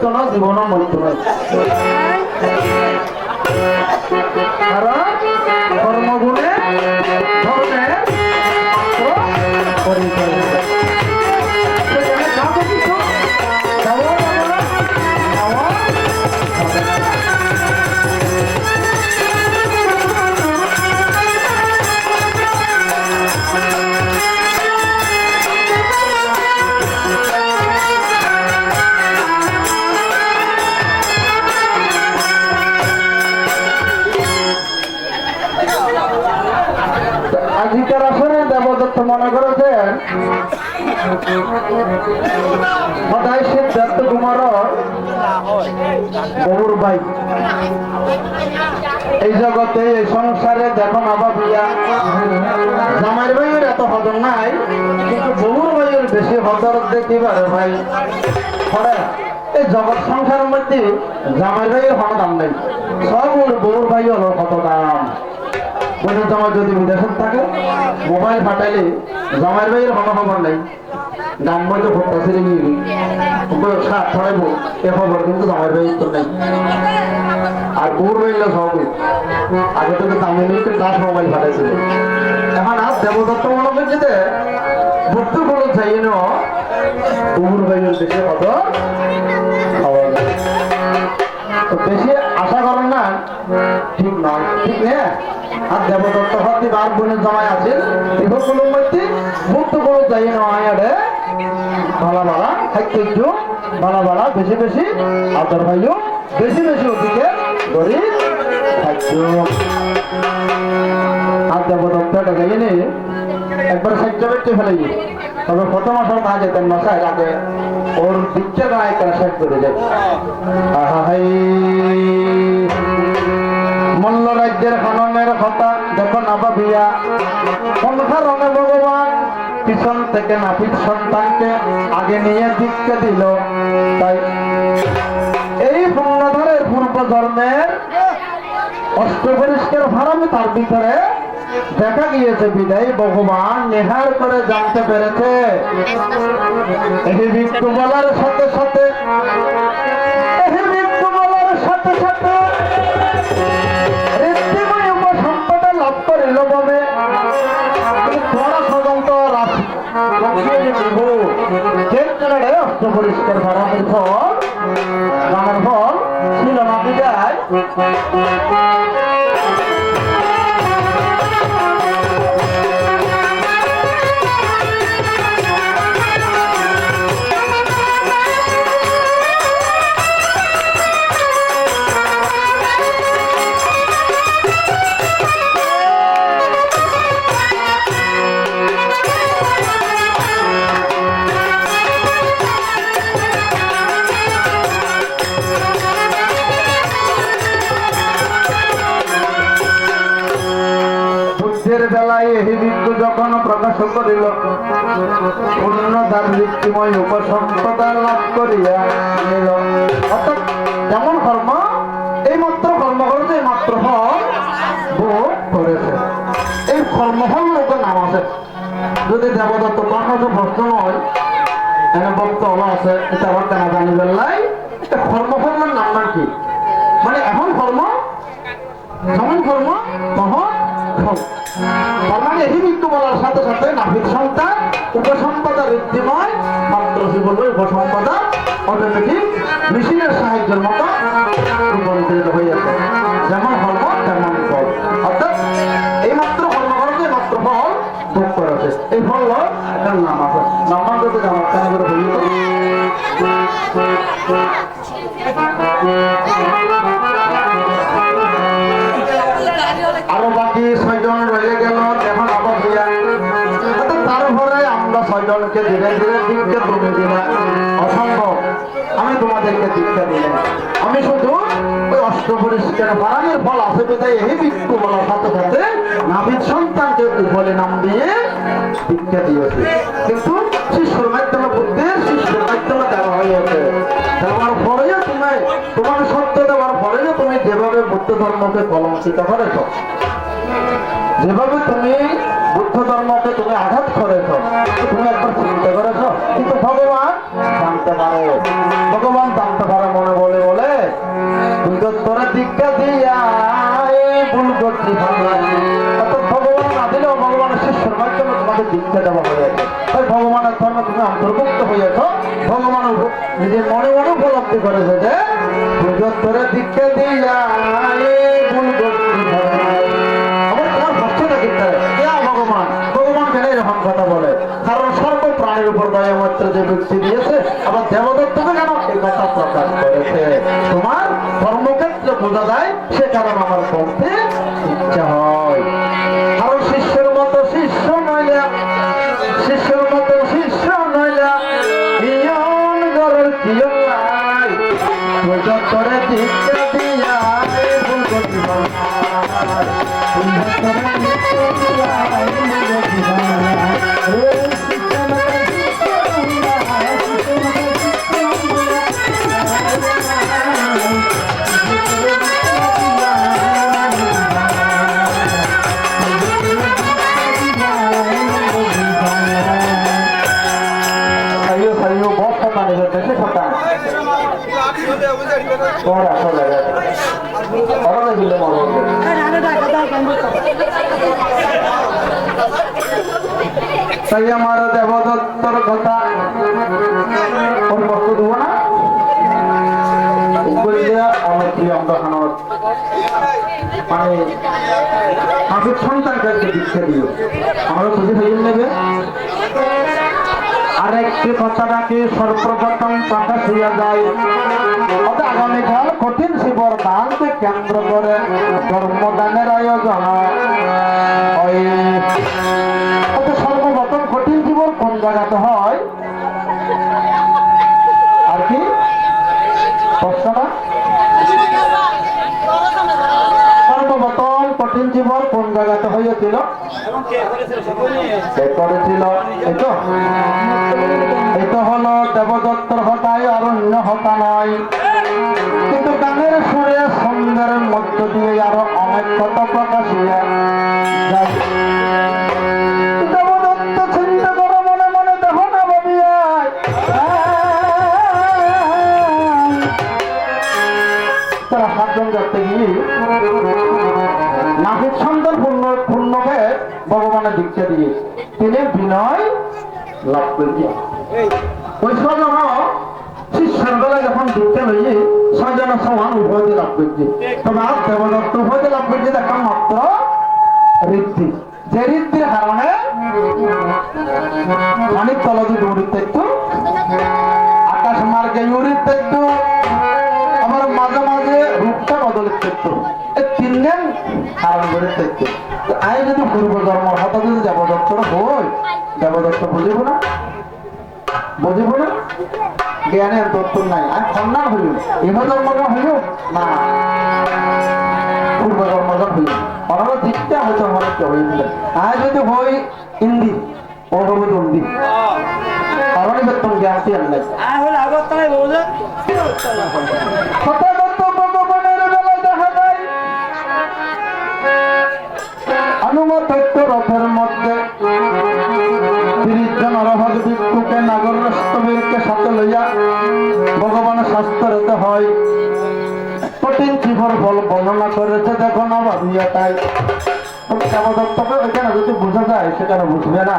মৃত্যু না জীবনও মরিত না কারণ কর্মগুণে ধর্মের পরিচয় সদাই সিদ্ধার্থ কুমার বহুর ভাই। এই জগতে এই সংসারে দেখো বাবা বিয়া জামাইর ভাইয়ের এত হদর নাই, কিন্তু বহুর ভাইয়ের বেশি হদর দেখিবারে ভাই। এই জগৎ সংসারের মধ্যে জামাইর ভাইয়ের কোনো দাম নেই। সব বহুর ভাই হলো কত দাম। বোনের জামাই যদি বিদেশে থাকে, মোবাইল ফাটাইলে জামাইয়ের ভাইয়ের কোনো খবর নেই। দাম মধ্যে ভোটটা ছেড়ে নিয়ে সাত ছড়াইবো এ খবর কিন্তু জামাইয়ের ভাইয়ের তো নেই। আর ওর রইল সব আগে থেকে নিতে দাস মোবাইল ফাটাইছিল এখন আর দেবদত্ত মনে করছে ভর্তি বলো চাই ন। ভাইয়ের দেশে কত তো বেশি আশা করেন না, ঠিক নয় ঠিক না? আর দেবদত্ত হতে বার বোনের জামাই আছে দীর্ঘকুলের মধ্যে মুক্ত করে যাই নয় আরে ভালো ভালো খাইতে একটু ভালো ভালো বেশি বেশি আদর ভাইও বেশি বেশি ওদিকে গরিব খাদ্য আর দেবদত্ত গাইয়ে নে, একবার সাহায্য করতে ফেলাই। তবে প্রথম আসর না যেতেন মশাই আগে ওর দিকটা গায়ে কেন শেষ করে যায়। আহা হাই। মল্ল রাজ্যের খননের কথা দেখো না ভাবিয়া। কোনখার রঙে ভগবান? পিছন থেকে নাপিত সন্তানকে আগে নিয়ে দিককে দিল। তাই এই পুণ্যধরের পূর্ব জন্মের অষ্টপরিষ্কার ভারমে তার ভিতরে দেখা গিয়েছে, বিদায় ভগবান নেহার করে জানতে পেরেছে। এই মৃত্যু বলার সাথে সাথে, এই সাথে সাথে উপসম্পদা লাভ করিল বলে দিব যে কারণে অষ্টপরিষ্কার ভারমের যেমন কর্ম এই মাত্র কর্ম করেছে এই মাত্র করেছে। এই কর্মফল লোকের নাম আছে যদি দেবদত্ত কর্ম প্রশ্ন নয় এনে বক্তব্য আছে, এটা আবার কেন জানি বেলায় কর্মফলের নাম নাম কি? মানে এখন কর্ম, যেমন কর্ম তখন এই মৃত্যু বলার সাথে সাথে নাভিক সন্তান উপসম্পদা ঋদ্ধিময়, মাত্র জীবন উপসম্পদা অটোমেটিক মেশিনের সাহায্যের মতো হয়ে যাচ্ছে। যেমন কর্ম তেমন ফল। অর্থাৎ এই মাত্র কর্ম করেছে এই মাত্র ভোগ করেছে এই ফল একটা নাম আছে। নাম যদি করে ছয়জনকে ধীরে ধীরে দিককে তুমি দিলে। অসম্ভব। আমি তোমাদেরকে দিকটা দিলে আমি শুধু ওই অষ্টপরিষ্কার বারামের ফল আছে বিধায় এই বিক্ষু বলার সাথে সাথে নাবিদ সন্তানকে উপলে নাম দিয়ে দীক্ষা দিয়েছে। কিন্তু শিশুর মাধ্যমে বুদ্ধির শিশুর মাধ্যমে দেওয়া হয়েছে। দেওয়ার পরেও তুমি, তোমার সত্য দেওয়ার পরেও তুমি যেভাবে বুদ্ধ ধর্মকে কলঙ্কিত করেছ, যেভাবে তুমি বুদ্ধ ধর্মকে তুমি আঘাত করেছ, তুমি একবার ভগবান মনে বলে বলে দীক্ষা দিয়া করছি না ভগবানের শিষ্যের দীক্ষা দেওয়া ভগবানের তুমি অন্তর্ভুক্ত হয়েছ। ভগবান নিজের মনে মনে উপলব্ধি করেছে যে দীক্ষা দিয়া দয়ামাত্র যে ব্যক্তি দিয়েছে, আবার দেবদত্তকে কেন এই কথা প্রকাশ করেছে। তোমার কর্মক্ষেত্রে বোঝা যায়, সে কারণ আমার তাই আমার দেবদত্তর কথা ওর বস্তু দেবো না। আমরা খানোর মানে মাসিক সন্তান কাছে দীক্ষা দিও আমরা খুশি হয়ে নেবে আরেকটি কথাটাকে সর্বপ্রথম প্রকাশ হইয়া যায়। আগামীকাল কঠিন শিবর দানকে কেন্দ্র করে ধর্মদানের আয়োজন সর্বপ্রথম কঠিন শিবর কোন জায়গাতে হয় আর কি প্রশ্নটা সর্বপ্রথম কঠিন জীবন কোন জায়গাতে হয়েছিল কে করেছিল? এতো? এতো হলো দেবদত্তর হতায়, অরণ্য হতা নয় কিন্তু গানের সুরে সুন্দরের মধ্য দিয়ে আরও অনেক কথা প্রকাশ যায় সাতজন যাতে গিয়ে নাভিক সন্তান পূর্ণ, পূর্ণকে ভগবানের দীক্ষা দিয়ে তিনি বিনয় লাভ করিয়া ওই শিষ্যের বেলায় যখন দীক্ষা লইয়ে সমান উভয়তে লাভ করছে। তবে আর দেবদত্ত উভয়তে লাভ করছে দেখা মাত্র ঋদ্ধি। যে ঋদ্ধির কারণে অনেক তলদি দৌড়িতে একটু আকাশ মার্গে উড়িতে একটু থাকতো এই তিনজন কারণ করে থাকতো আই যদি পূর্ব জন্ম হঠাৎ যদি দেবদত্তর হই দেবদত্ত বুঝিব না? বুঝিব না? জ্ঞানের তত্ত্ব নাই। আর সন্ধান হইল? ইহ হইল? না। পূর্ব জন্মটা হইল। অনার দিকটা হয়তো আমার হইল আয় যদি হই হব হিন্দি কারণ বেতন আনলাই হঠাৎ ভগবানের বর্ণনা করেছে, দেখো না তাই। দেবদত্তকে এখানে যদি বোঝা যায় সেখানে বুঝবে না?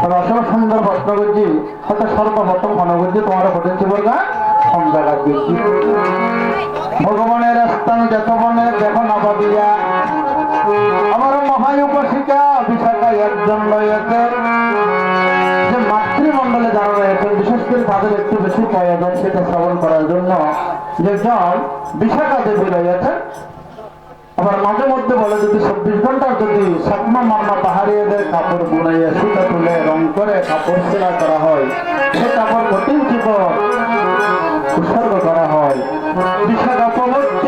তবে সুন্দর প্রশ্ন করছি হয়তো সর্বপ্রথম মনে করছি তোমার জীবন না? সন্ধ্যা লাগবে ভগবানের স্থান যত বনে, দেখো না ভাবিয়া আমার মহায় উপাসিকা বিশাখা একজন রয়েছে। যে মাতৃমণ্ডলে যারা রয়েছে বিশেষ করে তাদের একটু বেশি প্রয়োজন, সেটা শ্রবণ করার জন্য। যেজন বিশাখাতে দেবী গেছে আবার মাঝে মধ্যে বলে যদি চব্বিশ ঘণ্টা যদি সাতমা মাম্মা পাহাড়িয়াদের কাপড় বুনাইয়া সুতা তুলে, রং করে কাপড় সেলা করা হয়, সে কাপড় কঠিন জীবন। উৎসর্গ করা হয়। প্রবর্তিত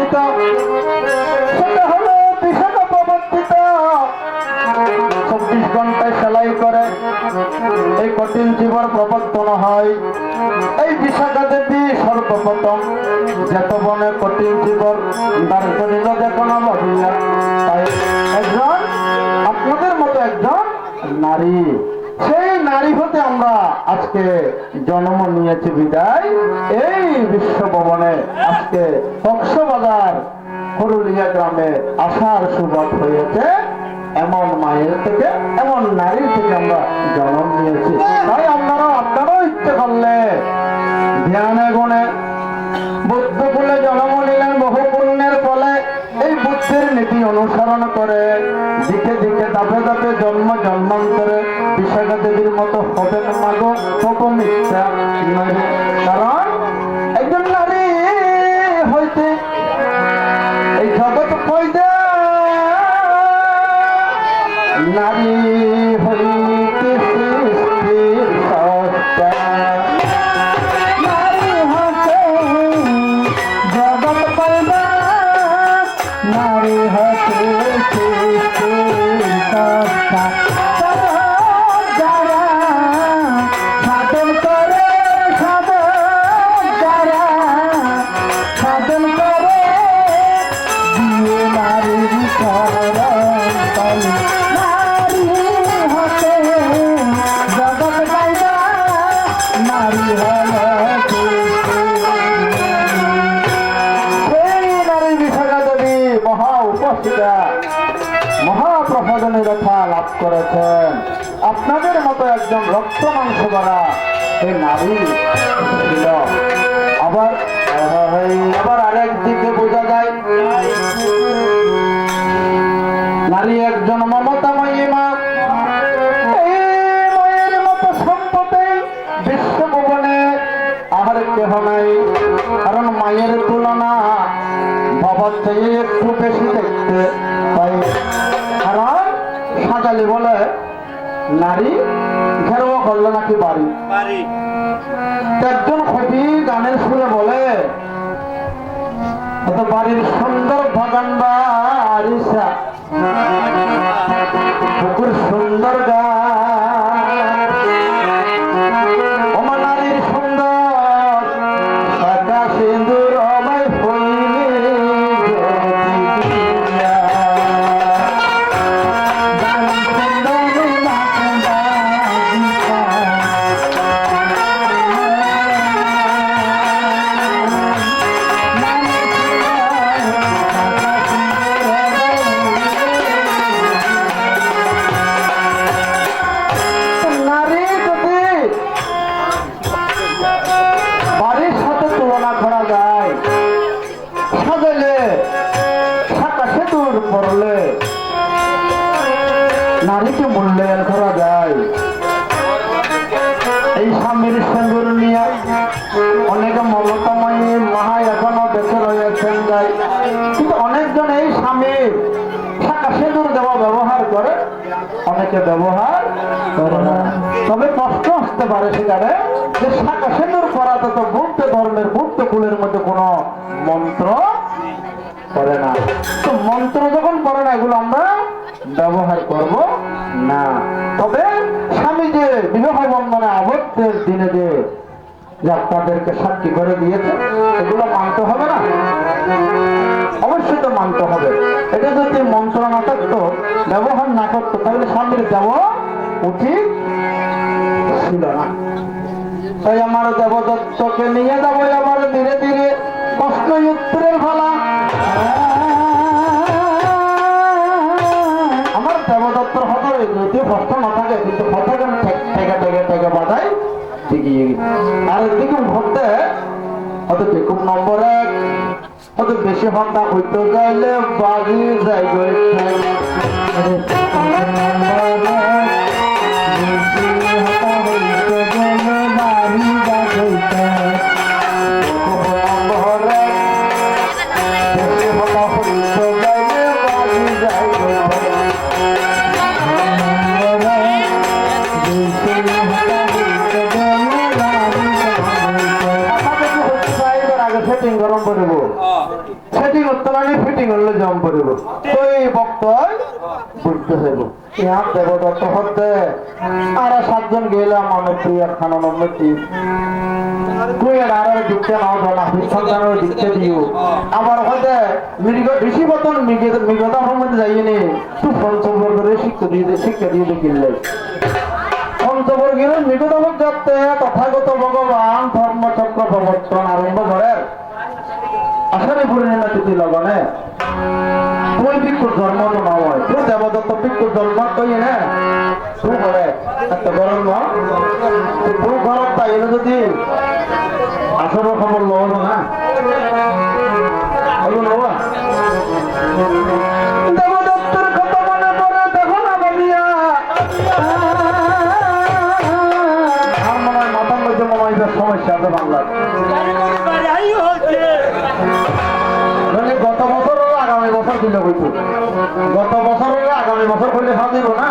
জীবন প্রবর্তন হয়। এই বিশাখা দেবী সর্বপ্রথম যেত বনে কঠিন জীবন দাঁড় করিল দেখো একজন আপনাদের মতো একজন নারী। সেই নারী হতে আমরা আজকে জন্ম নিয়েছে বিদায়। এই বিশ্বভবনে আজকে কক্সবাজার হরুলিয়া গ্রামে আসার সুবাদ হয়েছে। এমন মায়ের থেকে, এমন নারীর থেকে আমরা জন্ম নিয়েছি। তাই আপনারা আপনারাও ইচ্ছে করলে ধ্যানে গুণে বুদ্ধ ফুলে জন্ম নিলেন, বহু পুণ্যের ফলে এই বুদ্ধের নীতি অনুসরণ করে দিকে দিকে দাপে দাপে জন্ম জন্মান্তরে বিশাখা দেবীর মতো হবেন মাগো তত মিথ্যা কারণ নারী একজন মমতা মমতাময়ী মা। এই মায়ের মতো সম্পদে বিশ্বভুবনে আর কেহ নাই। কারণ মায়ের তুলনা বাবার চেয়ে একটু বেশি দেখতে পাই। কারণ সাজালি বলে নারী ঘেরোয়া করল নাকি বাড়ি? একজন কবি গানের সুরে বলে বাড়ির সুন্দর বাগান বারিসা পুকুর সুন্দর এই স্বামীর সিন্দুর নিয়ে অনেকে মমতাময়ী মাহা এখনও বেঁচে রয়েছেন যায় কিন্তু অনেকজন এই স্বামীর শাখা সিঁদুর দেওয়া ব্যবহার করে, অনেকে ব্যবহার করে না। তবে কষ্ট আসতে পারে সেখানে যে শাখা সিঁদুর করাতে তো বুদ্ধ ধর্মের বুদ্ধ কুলের মধ্যে কোনো মন্ত্র করে না। তো মন্ত্র যখন করে না, এগুলো আমরা ব্যবহার করব না। তবে বিবাহ বন্ধনে আবদ্ধের দিনে যে আপনাদেরকে সাক্ষী করে দিয়েছে, এগুলো মানতে হবে না। অবশ্যই তো মানতে হবে। এটা যদি মন্ত্র না থাকতো ব্যবহার না করতো, তাহলে স্বামীর দেওয়া উচিত ছিল না। তাই আমার দেবদত্তকে নিয়ে যাব আবার ধীরে ধীরে প্রশ্ন উত্তরের ফলা আমার দেবদত্তর হতো যদি প্রশ্ন না থাকে, কিন্তু কথা কেন টেকে পাঠাই, ঠিকই আর এদিকে ভরতে হয়তো দেখুন নম্বর এক হয়তো বেশি হত্যা হইতে গেলে বাজি যাই ইহার দেবদত্ত হতে। সাতজন গেলাম যাতে তথাগত ভগবান ধর্মচক্র প্রবর্তন আরম্ভ করেন। আষাঢ়ী পূর্ণিমা তিথি লগনে। তুই ভিক্ষুর জন্ম তো তুই ভিক্ষুর জন্ম তুই না? তুই করে। একটা গরম ন তুই ঘরত তাইলে যদি আসর খবর লব না? হলো লবা দেবদত্তের কথা মনে পড়ে দেখো না বাবিয়া আর মনে হয় মাথার মধ্যে মনে হয় সমস্যা আছে বাংলার। মানে গত বছর আগামী বছর দিলে হইতো। গত বছর আগামী বছর করলে ভাব না?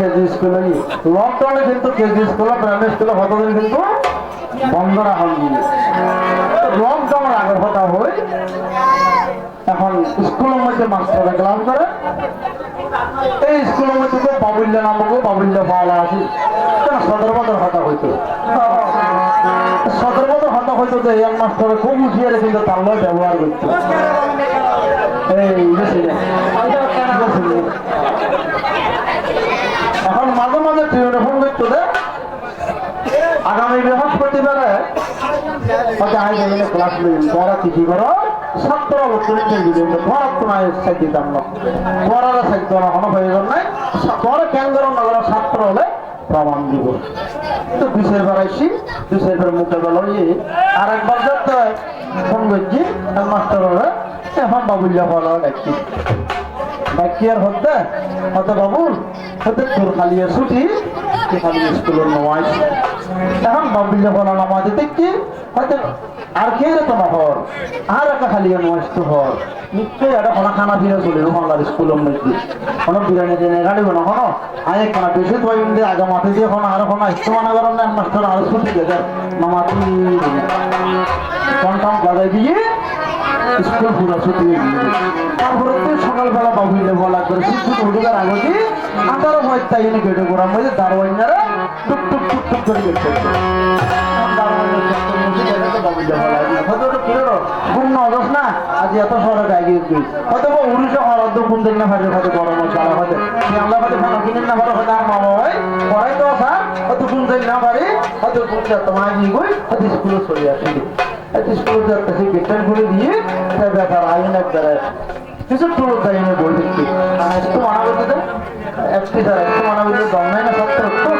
কেজি স্কুলে লকডাউনে কিন্তু কেজি স্কুলে প্রাইমারি স্কুলে কতদিন কিন্তু বন্ধ রাখা হয়নি। লকডাউনের আগের কথা হই এখন স্কুলের মধ্যে মাস্টারে ক্লাস করে। এই স্কুলের মধ্যে তো বাবুল্য নামক বাবুল্য পাওয়া আছে। সদর বদর হতা হইতো? সদর বদর হতা হইতো যে এই মাস্টারে খুব উঠিয়ে রেখে তার লয় ব্যবহার করতো। এই, বেশি আগামী বৃহস্পতিবারে আই যাবেন ক্লাস নেবেন তোরা কি কি করো ছাত্র চেয়ে দিবেন তোরা তোমার সাইড দিতাম না নাই। তোরা কেন্দ্র নগর ছাত্র হলে প্রমাণ দিব। তো বিশের বেড়াইছি বিশের বেড়ে মুখে বেড়াই আর যাতে ফোন করছি মাস্টার হলে এখন বাবুল্লা বলা বাকি আর হতে হতে বাবুল হতে তোর খালি ছুটি খালি স্কুলের নমাজ। বাবুল্লা বলা নামাজ দেখছি হয়তো আর রে তোমার হর আর একটা খালি নমাজ তো হর নিশ্চয়ই একটা খানা খানা ফিরে চলে কোনো বিরিয়ানি টেনে গাড়িব না কোনো? আয় বেশি তো আগে মাঠে দিয়ে আর কোনো ইস্তমানা করেন না আর ছুটি নামাতি টন টন বাজাই দিয়ে স্কুল ছুটি গিয়েছে। তারপরে তো সকালবেলা বাবুইলে বলা করে হুটুকার আগতে আন্দারও ভয় তাই গেটে করা টুক টুক টুক টুক করে গেট করছে আজি এত শহরে গাই গিয়েছি হয়তো বা উড়িষ্যা হরদ কোন দিন না ভাবে হয়তো গরম চালা হয়তো আমরা হয়তো খানা কিনে না ভালো হয়তো আর মামা হয় পড়াই তো আসা হয়তো কোন দিন না পারি হয়তো বুঝছে তোমার নিয়ে গই হয়তো স্কুলে চলে আসি একটা স্কুলে যাচ্ছে গেটের করে দিয়ে তার ব্যাপার আইন এক দ্বারা কিছু টুলো তাই আমি বই দেখছি একটু মানা করতে দেন একটি স্যার একটু মানা করতে দম নাই না সত্তর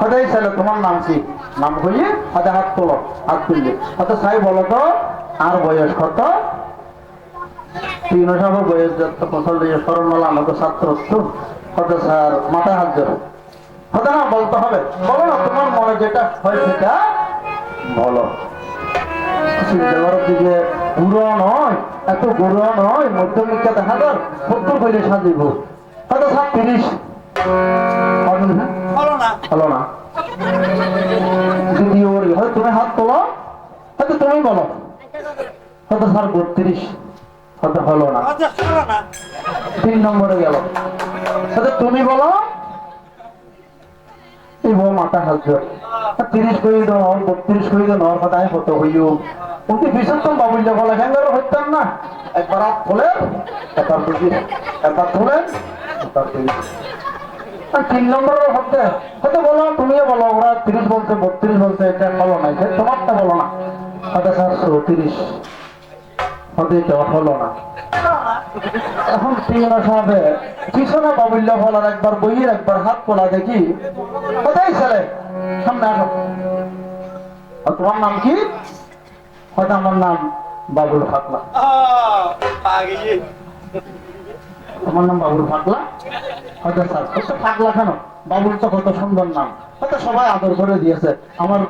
হঠাৎ ছেলে তোমার নাম কি? নাম কইয়ে হঠাৎ হাত তোলো, হাত তুললে। হঠাৎ সাই বলো তো, আর বয়স কত? তিন সব বয়স যত দিয়ে স্মরণ হলো আমাকে ছাত্র তো হয়তো স্যার, মাথায় হাত ধরে। হয়তো না, বলতে হবে। বলো না, তোমার মনে যেটা হয় সেটা বলো। চিন্তা দিকে বুড়ো নয়, এত বুড়ো নয় মধ্যমিকা দেখা যার, সত্তর হইলে সাজিব। হয়তো স্যার, তিরিশ। হলো না? যদি ওর হয়তো তুমি হাত তোলো। হয়তো তুমি বলো। হয়তো স্যার বত্রিশ। হয়তো হলো না। তিন নম্বরে গেল। আচ্ছা তুমি বলো। মাথা হাত তিরিশ করে বত্রিশ করে দাও নর কথা আমি কত হইও। উনকি বিশেষ তো বাবুল্য বলা হইতাম না। একবার হাত তোলেন একবার একবার তোলেন একবার তিন নম্বরের হতে হয়তো বলো, তুমিও বলো, ওরা তিরিশ বলছে, বত্রিশ বলছে, এটা বলো না, এটা তোমারটা বলো না। হয়তো সাতশো তিরিশ হয়তো এটা হলো না। এখন তিন সাহেবে পিছনে বাবুল্য ফলার একবার, বইয়ের একবার হাত পোলা দেখি। কোথায় ছেলে? সামনে আসো। তোমার নাম কি? হয়তো আমার নাম বাবুল ফাকলা তোমার নাম বাবুর ফাকলা হয়তো স্যার ফাকলা কেন? বাবুর তো কত সুন্দর নাম। হয়তো সবাই আদর করে দিয়েছে। আমার